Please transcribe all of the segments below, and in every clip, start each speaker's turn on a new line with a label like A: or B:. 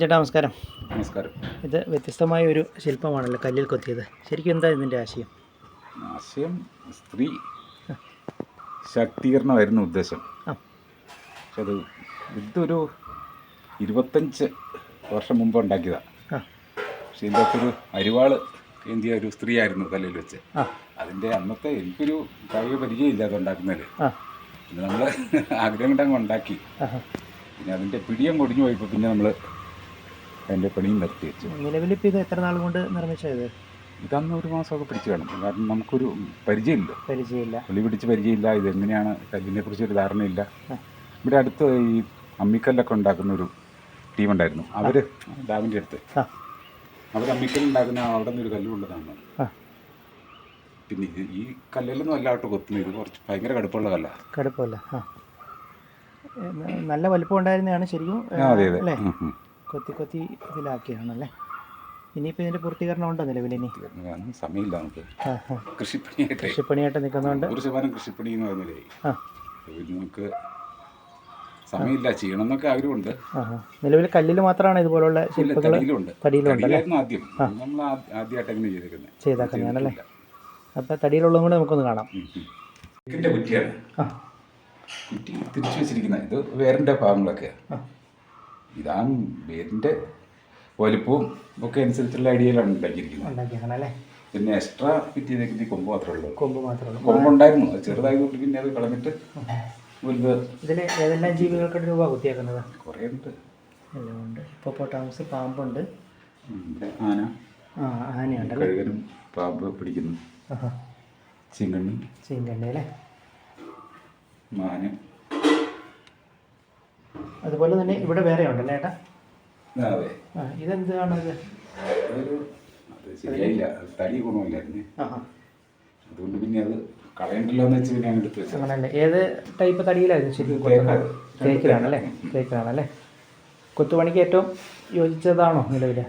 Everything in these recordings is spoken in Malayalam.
A: ചേട്ടാ നമസ്കാരം.
B: നമസ്കാരം.
A: ഇത് വ്യത്യസ്തമായ ഒരു ശില്പമാണല്ലോ കല്ലിൽ കൊത്തിയത്. ശരിക്കും എന്താ ഇതിന്റെ ആശയം?
B: ആശയം സ്ത്രീ ശാക്തീകരണമായിരുന്നു ഉദ്ദേശം. പക്ഷെ അത് ഇതൊരു ഇരുപത്തഞ്ച് വർഷം മുമ്പ് ഉണ്ടാക്കിയതാണ് പക്ഷെ ഇതിന്റെ അകത്തൊരു അരിവാൾ എന്തിയ ഒരു സ്ത്രീ ആയിരുന്നു കല്ലിൽ വെച്ച്. അതിന്റെ അന്നത്തെ എനിക്കൊരു കായിക പരിചയമില്ല അത് ഉണ്ടാക്കുന്നതിൽ നമ്മൾ ആഗ്രഹം കൊണ്ടങ്ങ് ഉണ്ടാക്കി. പിന്നെ അതിന്റെ പിടിയം കൊടിഞ്ഞു പോയപ്പോൾ പിന്നെ നമ്മൾ അതിന്റെ പണിയും നിർത്തി വെച്ചു
A: നിലവിലിപ്പോൾ ഇത് എത്ര നാൾ കൊണ്ട് നിർമ്മിച്ചത്?
B: ഇതന്ന് ഒരു മാസമൊക്കെ പിടിച്ചു കാണും. കാരണം നമുക്കൊരു പരിചയമില്ല.
A: പരിചയമില്ല.
B: പുള്ളി പിടിച്ച് പരിചയമില്ല. ഇതെങ്ങനെയാണ് കല്ലിനെ കുറിച്ച് ഒരു ധാരണയില്ല ഇവിടെ അടുത്ത് ഈ അമ്മിക്കല്ലൊക്കെ ഉണ്ടാക്കുന്ന ഒരു ടീം ഉണ്ടായിരുന്നു അവർ ഡാമിന്റെ അടുത്ത്. അവർ അമ്മിക്കൽ ഉണ്ടാക്കുന്ന അവിടെ നിന്ന് ഒരു കല്ല് കൊണ്ടുവന്നാണ്.
A: ആ.
B: പിന്നെ ഇത് ഈ കല്ലിലൊന്നും അല്ല കേട്ടോ കൊത്തുന്നത് ഇത് കുറച്ച് ഭയങ്കര കടുപ്പമുള്ള കല്ല.
A: കടുപ്പമില്ല. നല്ല വലിപ്പം ഉണ്ടായിരുന്നതാണ് ശരിക്കും.
B: അതെ അതെ.
A: കൊത്തി കൊത്തി ഇതിലാക്കിയാണല്ലേ? ഇനിയിപ്പോൾ ഇതിന്റെ പൂർത്തീകരണം ഉണ്ടോ നിലവിൽ ഇനി?
B: സമയമില്ല നമുക്ക്. കൃഷിപ്പണിയായിട്ടേ.
A: കൃഷിപ്പണിയായിട്ട് നിൽക്കുന്നതുകൊണ്ട്?
B: ഒരു ശതമാനം കൃഷിപ്പണി എന്ന് പറഞ്ഞാലേ
A: ആ.
B: നമുക്ക് സമയമില്ല ചെയ്യണം എന്നൊക്കെ ആഗ്രഹമുണ്ട്
A: നിലവിൽ കല്ലിൽ മാത്രമാണ് ഇതുപോലുള്ള ശില്പങ്ങൾ
B: തടിയിലുണ്ട്. ആദ്യം. നമ്മൾ ആദ്യമായിട്ട് എങ്ങനെ ചെയ്തേക്കുന്നത്
A: ചെയ്താക്കുന്നതാണല്ലേ അപ്പോൾ തടിയിലുള്ളതും കൂടെ നമുക്കൊന്ന് കാണാം.
B: കുറ്റിയാണ്. കുറ്റി തിരിച്ചു വെച്ചിരിക്കുന്നത്. ഇത് വേരിന്റെ ഭാഗങ്ങളൊക്കെ
A: ആ
B: ഇതാ വേരിന്റെ വലിപ്പവും ഒക്കെ അനുസരിച്ചുള്ള ഐഡിയയിലാണ് ഉണ്ടാക്കിയിരിക്കുന്നത്. പിന്നെ എക്സ്ട്രാ ഫിറ്റ് ചെയ്തേക്കുന്ന കൊമ്പ് മാത്രമേ ഉള്ളൂ.
A: കൊമ്പ് മാത്രമേ ഉള്ളൂ.
B: കൊമ്പുണ്ടായിരുന്നു അത് ചെറുതായതുകൊണ്ട് പിന്നെ അത് കളഞ്ഞിട്ട് വലുത്
A: ഇതിൽ ഏതെല്ലാം ജീവികൾക്ക് രൂപ കുത്തിയേക്കുന്നത്?
B: കുറേ ഉണ്ട്.
A: എല്ലാം ഉണ്ട്. ഹിപ്പോപ്പൊട്ടാമസ് പാമ്പുണ്ട്
B: ഉം, ആന.
A: ആ ആനയുണ്ട്
B: കഴുകനും പാമ്പ് പിടിക്കുന്നു. ചിങ്കണ്ണി
A: ചീങ്കണ്ണി. അല്ലേ
B: മാന്.
A: അതുപോലെ തന്നെ ഇവിടെ വേറെ ഉണ്ടല്ലേ ഏട്ടാ?
B: ആ,
A: ഇതെന്താണ് ഇത്
B: അത് ശരിയായില്ല. അത് തടി ഗുണമില്ലായിരുന്നു.
A: ആഹാ
B: അതുകൊണ്ട് പിന്നെ അത് കളയണ്ടല്ലോ എന്ന് വെച്ച് പിന്നെ അങ്ങ് എടുത്ത് വെച്ചത്.
A: അങ്ങനല്ലേ. ഏത് ടൈപ്പ് തടിയിലായിരുന്നു ശരിക്കും തേക്കിലാണല്ലേ? തേക്കിലാണല്ലേ. കൊത്തുപണിക്ക് ഏറ്റവും യോജിച്ചതാണോ നിലവിൽ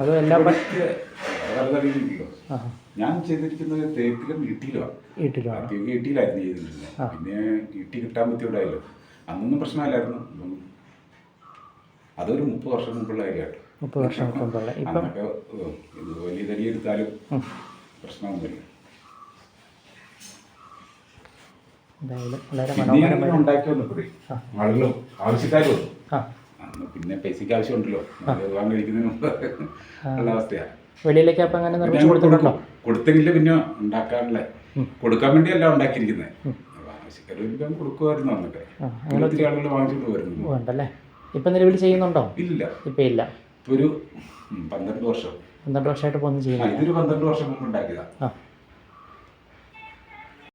A: അതോ എല്ലാം
B: ഞാൻ ചെയ്തിരിക്കുന്നത് തേക്കിലും ഈട്ടിയിലുമാണ്
A: വീട്ടിലുമാണ്
B: ഇട്ടിയിലായിരുന്നു ചെയ്തിരുന്നത്. പിന്നെ ഇട്ടി കിട്ടാൻ അന്നൊന്നും പ്രശ്നമില്ലായിരുന്നു. അതൊരു മുപ്പത് വർഷം മുമ്പുള്ള കാര്യമായിട്ട്
A: മുപ്പത് വർഷം മുമ്പുള്ള
B: അന്നൊക്കെ വലിയ തടി എടുത്താലും. പ്രശ്നമൊന്നുമില്ല. ഉണ്ടാക്കി വന്നപ്പോഴേ ആളുകളും ആവശ്യക്കാരും വന്നു.
A: ആ.
B: അന്ന് പിന്നെ പൈസയ്ക്ക് ആവശ്യമുണ്ടല്ലോ. നല്ല വിവാഹം കഴിക്കുന്നതിന് മുമ്പ് ഉള്ള അവസ്ഥയാണ്.
A: വെളിയിലേക്ക് അപ്പം അങ്ങനെ
B: പിന്നെ
A: നിർമ്മിച്ചു
B: അങ്ങ് കൊടുത്തെങ്കിൽ പിന്നെ ഉണ്ടാക്കാനുള്ള കൊടുക്കാൻ വേണ്ടിയല്ല ഉണ്ടാക്കിയിരിക്കുന്നത്. ആവശ്യക്കാർ വരുമ്പോൾ കൊടുക്കുമായിരുന്നു അന്നൊക്കെ. അങ്ങനെ ഒത്തിരി ആളുകൾ വാങ്ങിച്ചുകൊണ്ട് വരുന്നു
A: ഉണ്ടല്ലേ ഇപ്പം നിലവിൽ ചെയ്യുന്നുണ്ടോ?
B: ഇല്ല.
A: ഇപ്പം ഇല്ല.
B: ഒരു പന്ത്രണ്ട് വർഷം.
A: പന്ത്രണ്ട് വർഷമായിട്ട് ഒന്നും ചെയ്യുന്നില്ല.
B: ഇതൊരു പന്ത്രണ്ട് വർഷം മുമ്പ്